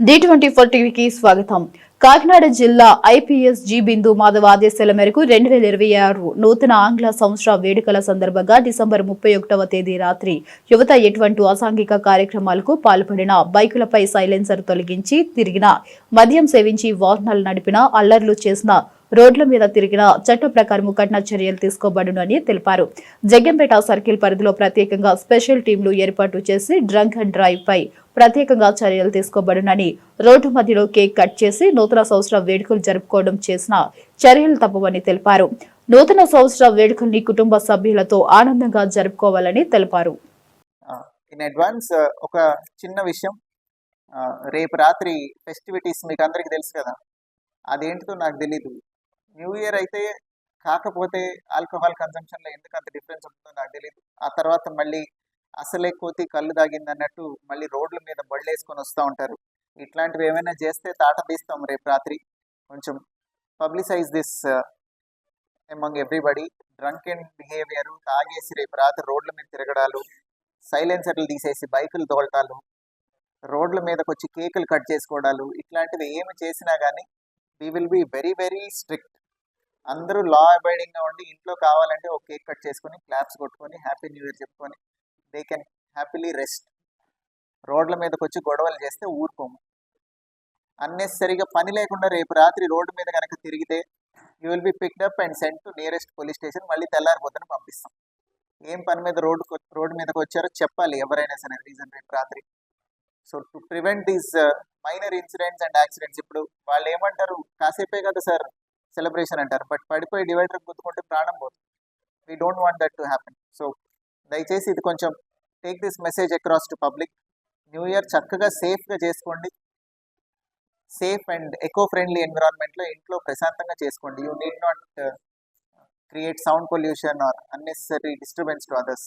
D twenty four టీవీకి స్వాగతం. కాకినాడ జిల్లా ఐపీఎస్ జి బిందు మాధవ ఆదేశాల మేరకు రెండు వేల ఇరవై ఆరు నూతన ఆంగ్ల సంవత్సర వేడుకల సందర్భంగా డిసెంబర్ ముప్పై ఒకటవ తేదీ రాత్రి యువత ఎటువంటి అసాంఘిక కార్యక్రమాలకు పాల్పడిన బైకులపై సైలెన్సర్ తొలగించి తిరిగిన మద్యం సేవించి వాహనాలు నడిపిన అల్లర్లు చేసిన రోడ్ల మీద తిరిగిన చట్ట ప్రకారం కఠిన చర్యలు తీసుకోబడునని తెలిపారు. జగ్గంపేట సర్కిల్ పరిధిలో ప్రత్యేకంగా స్పెషల్ టీంలు ఏర్పాటు చేసి డ్రంక్ అండ్ డ్రైవ్ పై ప్రత్యేకంగా చర్యలు తీసుకోబడునని రోడ్డు మధ్యలో కేక్ కట్ చేసి నూతన సంవత్సర వేడుకలు జరుపుకోవడం చేసిన చర్యలు తప్పవని తెలిపారు. నూతన సంవత్సర వేడుకల్ని కుటుంబ సభ్యులతో ఆనందంగా జరుపుకోవాలని తెలిపారు. ఇన్ అడ్వాన్స్ ఒక చిన్న విషయం. రేపు రాత్రి ఫెస్టివిటీస్ మీకు అందరికీ తెలుసు కదా. అదేంటిదో నాకు తెలీదు. న్యూ ఇయర్ అయితే కాకపోతే ఆల్కహాల్ కన్సంప్షన్లో ఎందుకు అంత డిఫరెన్స్ ఉంటుందో నాకు తెలియదు ఆ తర్వాత మళ్ళీ అసలే కోతి కళ్ళు తాగింది అన్నట్టు మళ్ళీ రోడ్ల మీద బళ్ళేసుకొని వస్తూ ఉంటారు. ఇట్లాంటివి ఏమైనా చేస్తే తాట తీస్తాం రేపు రాత్రి. కొంచెం publicize this among everybody. Drunk and behaviour తాగేసి రేపు రాత్రి రోడ్ల మీద తిరగడాలు సైలెన్సర్లు తీసేసి బైకులు తోలటాలు రోడ్ల మీదకి వచ్చి కేకులు కట్ చేసుకోవడాలు ఇట్లాంటివి ఏమి చేసినా కానీ we will be very very strict అందరూ లా అబైడింగ్గా ఉండి ఇంట్లో కావాలంటే ఒక కేక్ కట్ చేసుకొని క్లాప్స్ కొట్టుకొని హ్యాపీ న్యూ ఇయర్ చెప్పుకొని దే కెన్ హ్యాపీలీ రెస్ట్ రోడ్ల మీదకి వచ్చి గొడవలు చేస్తే ఊరుకోము. అన్నెసరిగా పని లేకుండా రేపు రాత్రి రోడ్డు మీద కనుక తిరిగితే you will be picked up up and send to nearest police station మళ్ళీ తెల్లారి పొద్దున పంపిస్తాం. ఏం పని మీద రోడ్డు రోడ్డు మీదకి వచ్చారో చెప్పాలి ఎవరైనా సరే రీజన్ రేపు రాత్రి. So to prevent these minor incidents and accidents ఇప్పుడు వాళ్ళు ఏమంటారు కాసేపే కదా సార్. సెలబ్రేషన్ అంటారు. బట్ పడిపోయి డివైడర్ గుద్దుకుంటే ప్రాణం పోతుంది we don't want that to happen so దయచేసి ఇది కొంచెం take this message across to public new year చక్కగా సేఫ్గా చేసుకోండి. సేఫ్ అండ్ ఎకో ఫ్రెండ్లీ ఎన్విరాన్మెంట్లో ఇంట్లో ప్రశాంతంగా చేసుకోండి. You need not create sound pollution or unnecessary disturbance to others